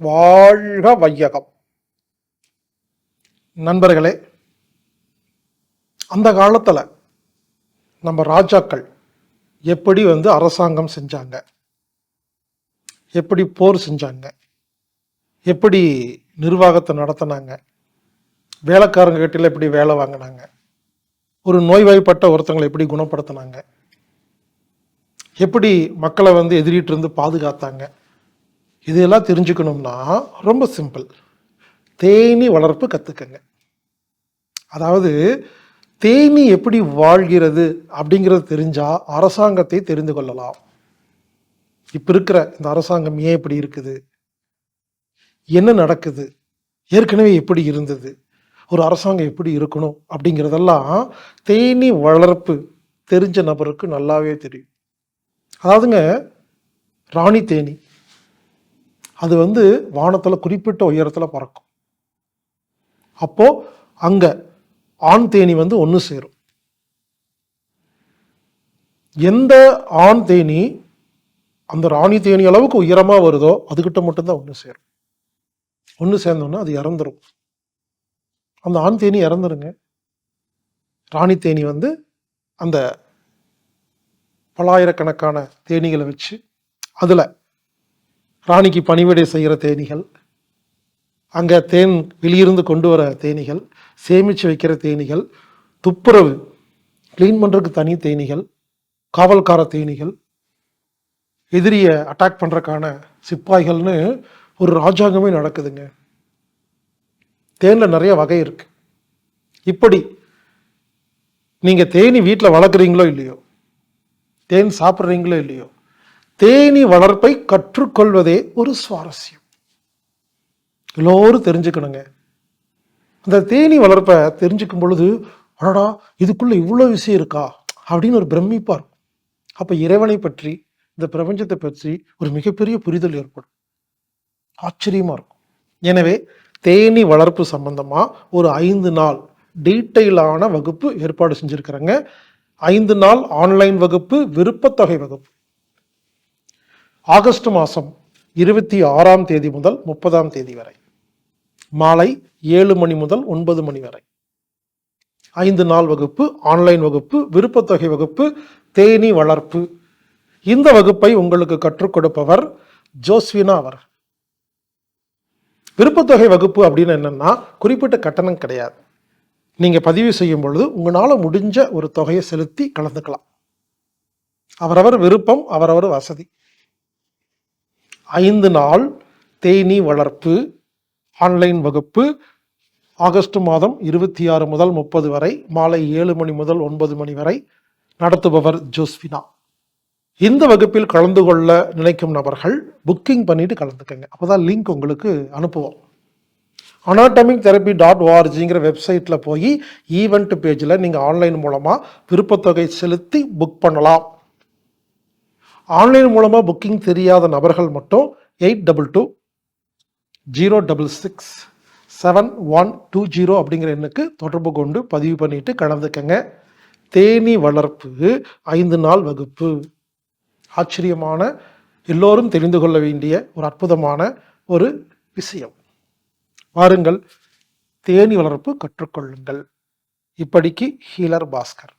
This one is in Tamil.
வாழ்க வையகம். நண்பர்களே அந்த காலத்தில் நம்ம ராஜாக்கள் எப்படி வந்து அரசாங்கம் செஞ்சாங்க? எப்படி போர் செஞ்சாங்க? எப்படி நிர்வாகத்தை நடத்தினாங்க? வேலைக்காரங்க கிட்ட எப்படி வேலை வாங்கினாங்க? ஒரு நோய்வாய்ப்பட்ட ஒருத்தங்களை எப்படி குணப்படுத்தினாங்க? எப்படி மக்களை வந்து எதிரிட்டு இருந்து பாதுகாத்தாங்க? இதெல்லாம் தெரிஞ்சுக்கணும்னா ரொம்ப சிம்பிள் தேனி வளர்ப்பு கற்றுக்கங்க அதாவது தேனி எப்படி வாழ்கிறது அப்படிங்கிறது தெரிஞ்சால் அரசாங்கத்தை தெரிந்து கொள்ளலாம். இப்போ இருக்கிற இந்த அரசாங்கம் ஏன் இப்படி இருக்குது? என்ன நடக்குது? ஏற்கனவே எப்படி இருந்தது? ஒரு அரசாங்கம் எப்படி இருக்கணும்? அப்படிங்கிறதெல்லாம் தேனி வளர்ப்பு தெரிஞ்ச நபருக்கு நல்லாவே தெரியும். அதாவதுங்க ராணி தேனி. அது வந்து வானத்தில் குறிப்பிட்ட உயரத்தில் பறக்கும். அப்போது அங்கே ஆண் தேனி வந்து ஒன்று சேரும். எந்த ஆண் தேனி அந்த ராணி தேனி அளவுக்கு உயரமாக வருதோ அதுக்கிட்ட மட்டும்தான் ஒன்று சேரும். ஒன்று சேர்ந்தோன்னா அது இறந்துரும். அந்த ஆண் தேனி இறந்துருங்க. ராணி தேனி வந்து அந்த பலாயிரக்கணக்கான தேனீகளை வச்சு அதில் ராணிக்கு பணிவிடை செய்கிற தேனீகள் அங்கே தேன் வெளியிருந்து கொண்டு வர தேனீகள் சேமித்து வைக்கிற தேனீகள் துப்புரவு க்ளீன் பண்ணுறதுக்கு தனி தேனீகள் காவல்கார தேனீகள் எதிரியை அட்டாக் பண்ணுறக்கான சிப்பாய்கள்னு ஒரு ராஜாங்கமே நடக்குதுங்க. தேனில் நிறைய வகை இருக்குது இப்படி நீங்கள் தேனி வீட்டில் வளர்க்குறீங்களோ இல்லையோ தேன் சாப்பிட்றீங்களோ இல்லையோ தேனி வளர்ப்பை கற்றுக்கொள்வதே ஒரு சுவாரஸ்யம். எல்லோரும் தெரிஞ்சுக்கணுங்க. அந்த தேனி வளர்ப்பை தெரிஞ்சுக்கும் பொழுது அடடா இதுக்குள்ளே இவ்வளோ விஷயம் இருக்கா? அப்படின்னு ஒரு பிரமிப்பாக இருக்கும். அப்போ இறைவனை பற்றி இந்த பிரபஞ்சத்தை பற்றி ஒரு மிகப்பெரிய புரிதல் ஏற்படும். ஆச்சரியமாக இருக்கும். எனவே தேனி வளர்ப்பு சம்பந்தமாக ஒரு ஐந்து நாள் டீட்டெயிலான வகுப்பு ஏற்பாடு செஞ்சுருக்கிறாங்க. ஐந்து நாள் ஆன்லைன் வகுப்பு விருப்பத்தொகை வகுப்பு. ஆகஸ்ட் மாதம் இருபத்தி ஆறாம் தேதி முதல் முப்பதாம் தேதி வரை. மாலை ஏழு மணி முதல் ஒன்பது மணி வரை. ஐந்து நாள் வகுப்பு ஆன்லைன் வகுப்பு விருப்பத்தொகை வகுப்பு தேனி வளர்ப்பு. இந்த வகுப்பை உங்களுக்கு கற்றுக் கொடுப்பவர் ஜோஸ்வினா அவர். விருப்பத்தொகை வகுப்பு அப்படின்னு என்னன்னா குறிப்பிட்ட கட்டணம் கிடையாது. நீங்கள் பதிவு செய்யும் பொழுது உங்களால் முடிஞ்ச ஒரு தொகையை செலுத்தி கலந்துக்கலாம். அவரவர் விருப்பம் அவரவர் வசதி. ஐந்து நாள் தேனீ வளர்ப்பு ஆன்லைன் வகுப்பு. ஆகஸ்ட் மாதம் இருபத்தி ஆறு முதல் முப்பது வரை மாலை ஏழு மணி முதல் ஒன்பது மணி வரை நடத்துபவர் ஜோஸ்வினா. இந்த வகுப்பில் கலந்து கொள்ள நினைக்கும் நபர்கள் புக்கிங் பண்ணிட்டு கலந்துக்கங்க. அப்போதான் லிங்க் உங்களுக்கு அனுப்புவோம். அனாட்டமிக் தெரப்பி டாட் ஓஆர்ஜிங்கிற வெப்சைட்டில் போய் ஈவெண்ட் பேஜில் நீங்கள் ஆன்லைன் மூலமாக விருப்பத்தொகை செலுத்தி புக் பண்ணலாம். ஆன்லைன் மூலமாக புக்கிங் தெரியாத நபர்கள் மட்டும் eight double two zero double six seven one two zero அப்படிங்கிற எண்ணுக்கு தொடர்பு கொண்டு பதிவு பண்ணிட்டு கலந்துக்கங்க. தேனி வளர்ப்பு ஐந்து நாள் வகுப்பு. ஆச்சரியமான எல்லோரும் தெரிந்து கொள்ள வேண்டிய ஒரு அற்புதமான ஒரு விஷயம். வாருங்கள் தேனி வளர்ப்பு கற்றுக்கொள்ளுங்கள். இப்படிக்கு ஹீலர் பாஸ்கர்.